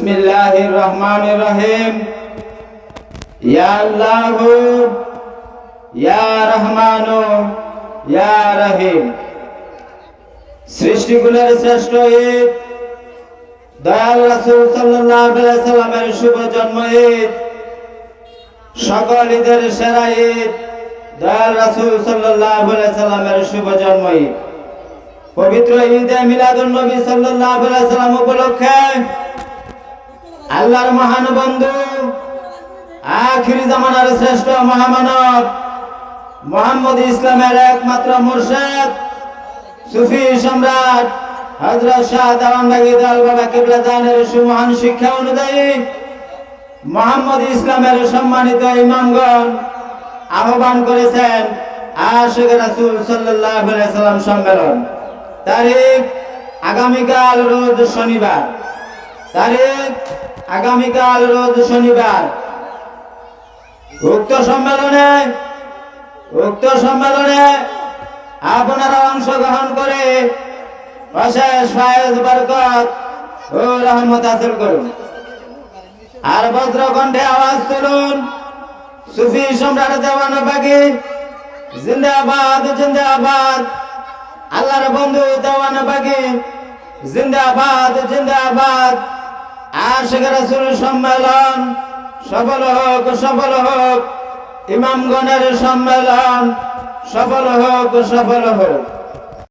বিসমিল্লাহির রহমানির রহিম ইয়া আল্লাহু ইয়া রহমানু ইয়া রহিম সৃষ্টিগুলোর শ্রেষ্ঠ ঈদ। দয়াল রাসূল সাল্লাল্লাহু আলাইহি সাল্লামের শুভ জন্ম ঈদ। সকল ঈদের সেরা ঈদ। দয়াল রাসূল সাল্লাল্লাহু আলাইহি সাল্লামের শুভ জন্ম ঈদ। পবিত্র ঈদে মিলাদুন নবী সাল্লাল্লাহু আলাইহি সাল্লাম উপলক্ষে আল্লাহর মহান বন্ধু, আখিরি জামানার শ্রেষ্ঠ মহামানব, মোহাম্মদ ইসলামের একমাত্র মুর্শেদ, সুফি সম্রাট হযরত শাহ সুমহান শিক্ষা অনুযায়ী মোহাম্মদ ইসলামের সম্মানিত ইমামগণ আহ্বান করেছেন সম্মেলন। তারিখ আগামীকাল রোজ শনিবার। তারিখ আগামীকাল রোজ শনিবার। উক্ত সম্মেলনে উক্ত সম্মেলনে আপনারা অংশগ্রহণ করে অশেষ ফায়েজ বরকত ও রহমত হাসিল করুন। আর বজ্র কণ্ঠে আওয়াজ তুলুন। সুফি সম্রাট দেওয়ান বাগি, জিন্দাবাদ জিন্দাবাদ। আল্লাহর বন্ধু দেওয়ান বাগি, জিন্দাবাদ জিন্দাবাদ। আশিক রাসুল সম্মেলন সফল হোক সফল হোক। ইমামগণের সম্মেলন সফল হোক সফল হোক।